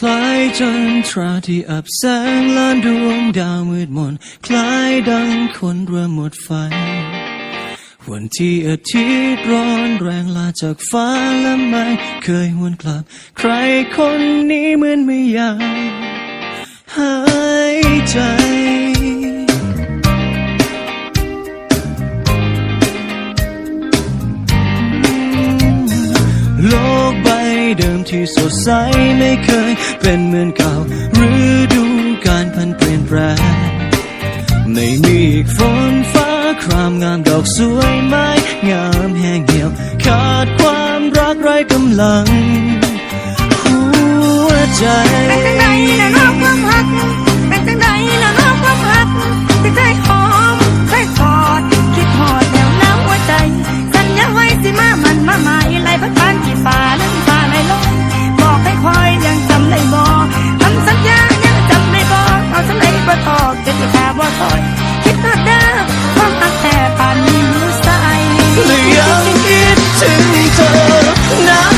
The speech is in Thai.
คล้ายจันทราที่อับแสงล้านดวงดาวมืดมน คล้ายดังคนเริ่มหมดไฟ วันที่อาทิตย์ร้อนแรงลาจากฟ้าและไม่เคยหวนกลับ ใครคนนี้เหมือนไม่อยากหายใจ เดิมที่สดใสไม่เคยเป็นเหมือนเก่าฤดูการพันเปลี่ยนแปลงไม่มีอีกฝนฟ้าครามงามดอกสวยไม้งามแห้งเหี่ยว ขาดความรักไร้กำลัง หัวใจเป็นจังใดนะน้องความหัก เป็นจังใดนะน้องความหักที่เคยหอมเคยกอดคิดหอดแนวน้ำหัวใจ สัญญาไว้สิมามันมามา น